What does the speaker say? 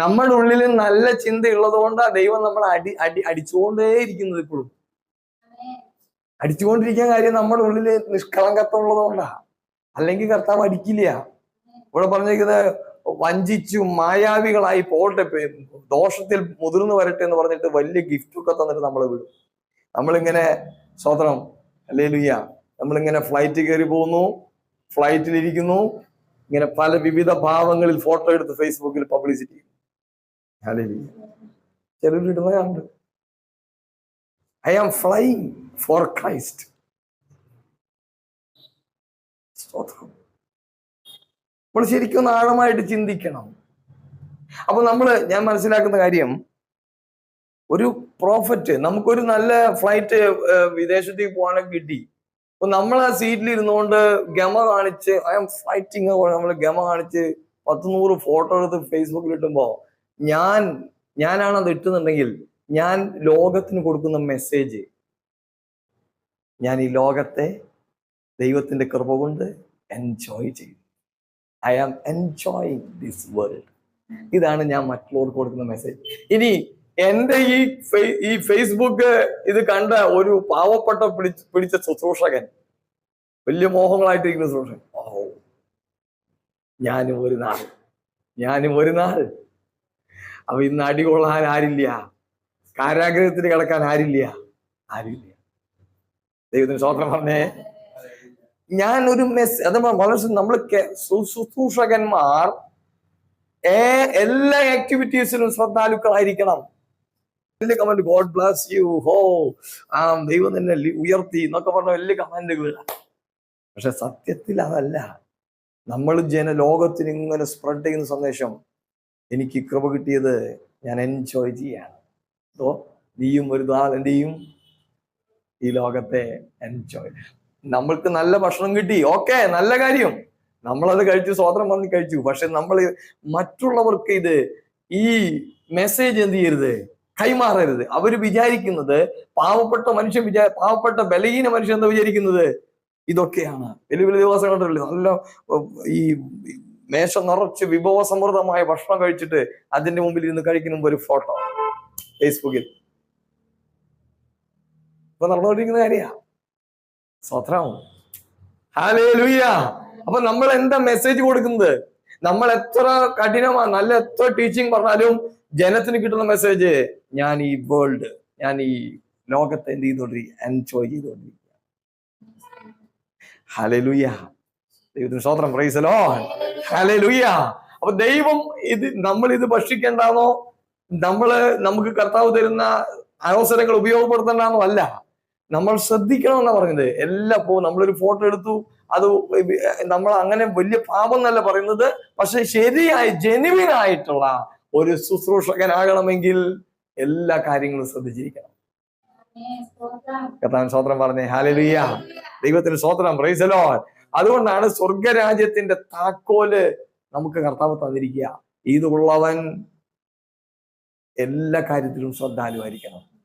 നമ്മുടെ ഉള്ളിൽ നല്ല ചിന്ത ഉള്ളത് കൊണ്ടാണ് ദൈവം നമ്മളെ അടി അടി അടിച്ചുകൊണ്ടേ ഇരിക്കുന്നത് ഇപ്പോഴും. അടിച്ചുകൊണ്ടിരിക്കാൻ കാര്യം നമ്മുടെ ഉള്ളിൽ നിഷ്കളങ്കത്തുള്ളത് കൊണ്ടാ. അല്ലെങ്കിൽ കർത്താവ് അടിക്കില്ല. ഇവിടെ പറഞ്ഞിരിക്കുന്നത് വഞ്ചിച്ചു മായാവികളായി പോട്ടെ ദോഷത്തിൽ മുതിർന്നു വരട്ടെ എന്ന് പറഞ്ഞിട്ട് വലിയ ഗിഫ്റ്റ് ഒക്കെ തന്നിട്ട് നമ്മളെ വിടും. നമ്മളിങ്ങനെ സ്വതന്ത്രം അല്ലേ ലുയ്യ നമ്മളിങ്ങനെ ഫ്ലൈറ്റ് കയറി പോകുന്നു. ഫ്ലൈറ്റിലിരിക്കുന്നു ഇങ്ങനെ പല വിവിധ ഭാവങ്ങളിൽ ഫോട്ടോ എടുത്ത് ഫേസ്ബുക്കിൽ പബ്ലിസിറ്റി അല്ലേ ചിലർ ഇടുന്ന കണ്ട് I am flying for Christ സ്തോത്രം. നമ്മൾ ശരിക്കും ആഴമായിട്ട് ചിന്തിക്കണം. അപ്പൊ നമ്മൾ ഞാൻ മനസ്സിലാക്കുന്ന കാര്യം ഒരു പ്രോഫറ്റ് നമുക്കൊരു നല്ല ഫ്ലൈറ്റ് വിദേശത്തേക്ക് പോകാനൊക്കെ കിട്ടി. അപ്പൊ നമ്മൾ ആ സീറ്റിൽ ഇരുന്നുകൊണ്ട് ഗമ കാണിച്ച് ഐ എം ഫൈറ്റിങ് നമ്മൾ ഗമ കാണിച്ച് പത്ത് നൂറ് ഫോട്ടോ എടുത്ത് ഫേസ്ബുക്കിൽ ഇട്ടുമ്പോ ഞാൻ ഞാനാണ് അത് ഇട്ടുന്നുണ്ടെങ്കിൽ ഞാൻ ലോകത്തിന് കൊടുക്കുന്ന മെസ്സേജ് ഞാൻ ഈ ലോകത്തെ ദൈവത്തിന്റെ കൃപ കൊണ്ട് എൻജോയ് ചെയ്യും. I am enjoying this world ഇതാണ് ഞാൻ മറ്റുള്ളവർക്ക് കൊടുക്കുന്ന മെസ്സേജ് ഇനി എന്റെ ഈ ഈ ഫേസ്ബുക്ക് ഇത് കണ്ട ഒരു പാവപ്പെട്ട പിടിച്ച് പിടിച്ച ശുശ്രൂഷകൻ. വലിയ മോഹങ്ങളായിട്ടിരിക്കുന്ന ശുശ്രൂഷകൻ. ഓ ഞാനും ഒരു നാൾ. ഞാനും ഒരു നാൾ അപ്പൊ ഇന്ന് അടികൊള്ളാൻ ആരില്ല? കാരാഗ്രഹത്തിന് കിടക്കാൻ ആരില്ല? ആരില്ല. ദൈവത്തിന് സ്വാത്രം പറഞ്ഞേ. ഞാൻ ഒരു മെസ് അത് വളരെ നമ്മൾ ശുശ്രൂഷകന്മാർ എല്ലാ ആക്ടിവിറ്റീസിലും ശ്രദ്ധാലുക്കളായിരിക്കണം. വലിയ കമന്റ് ഗോഡ് ബ്ലാസ് യു ഹോ ആ ദൈവം തന്നെ ഉയർത്തി എന്നൊക്കെ പറഞ്ഞ വലിയ കമന്റുകൾ പക്ഷെ സത്യത്തിൽ അതല്ല. നമ്മൾ ജന ലോകത്തിന് ഇങ്ങനെ സ്പ്രെഡ് ചെയ്യുന്ന സന്ദേശം എനിക്ക് കൃപ കിട്ടിയത് ഞാൻ എൻജോയ് ചെയ്യാണ്. സോ നീയും ഒരു ചെയ്യും ഈ ലോകത്തെ എൻജോയ് നമ്മൾക്ക് നല്ല ഭക്ഷണം കിട്ടി. ഓക്കെ നല്ല കാര്യം. നമ്മളത് കഴിച്ചു സ്വാതന്ത്ര്യം പറഞ്ഞ് കഴിച്ചു. പക്ഷെ നമ്മൾ മറ്റുള്ളവർക്ക് ഇത് ഈ മെസ്സേജ് എന്ത് ചെയ്യരുത്? കൈമാറരുത്. അവർ വിചാരിക്കുന്നത് പാവപ്പെട്ട മനുഷ്യൻ വിചാ പാവപ്പെട്ട ബലഹീന മനുഷ്യൻ എന്താ വിചാരിക്കുന്നത് ഇതൊക്കെയാണ്. വലിയ വലിയ ദിവസം കണ്ടിട്ടില്ലേ നല്ല ഈ മേശ നിറച്ച് വിഭവസമൃദ്ധമായ ഭക്ഷണം കഴിച്ചിട്ട് അതിന്റെ മുമ്പിൽ ഇരുന്ന് കഴിക്കുന്ന ഒരു ഫോട്ടോ ഫേസ്ബുക്കിൽ ഇപ്പൊ നടന്നുകൊണ്ടിരിക്കുന്ന കാര്യ. സ്വത്രം ഹാലേ ലുയ്യ അപ്പൊ നമ്മൾ എന്താ മെസ്സേജ് കൊടുക്കുന്നത്? നമ്മൾ എത്ര കഠിനമാ നല്ല എത്ര ടീച്ചിങ് പറഞ്ഞാലും ജനത്തിന് കിട്ടുന്ന മെസ്സേജ് ഞാൻ ഈ വേൾഡ് ഞാൻ ഈ ലോകത്തെ എന്ത് ചെയ്തോണ്ടിരിക്കുക എൻജോയ് ചെയ്തോണ്ടിരിക്കുക ഹലലുയാ ദൈവത്തിന് സ്വത്രം പ്രൈസലോ ഹലേ ലുയ്യ അപ്പൊ ദൈവം ഇത് നമ്മൾ ഇത് ഭക്ഷിക്കേണ്ടാന്നോ നമ്മൾ നമുക്ക് കർത്താവ് തരുന്ന അവസരങ്ങൾ ഉപയോഗപ്പെടുത്തേണ്ടെന്നോ അല്ല. നമ്മൾ ശ്രദ്ധിക്കണം എന്നാ പറഞ്ഞത്. എല്ലാം പോ നമ്മളൊരു ഫോട്ടോ എടുത്തു. അത് നമ്മൾ അങ്ങനെ വലിയ പാപം എന്നല്ല പറയുന്നത്. പക്ഷെ ശരിയായി ജെനുവിൻ ആയിട്ടുള്ള ഒരു ശുശ്രൂഷകനാകണമെങ്കിൽ എല്ലാ കാര്യങ്ങളും ശ്രദ്ധിച്ചിരിക്കണം. കർത്താൻ സ്വത്രം പറഞ്ഞേ. ഹാലിയ ദൈവത്തിന് സ്വത്രം പ്രൈസലോ അതുകൊണ്ടാണ് സ്വർഗരാജ്യത്തിന്റെ താക്കോൽ നമുക്ക് കർത്താവ് തന്നിരിക്കുക. ഇതുള്ളവൻ എല്ലാ കാര്യത്തിലും ശ്രദ്ധാലുവായിരിക്കണം.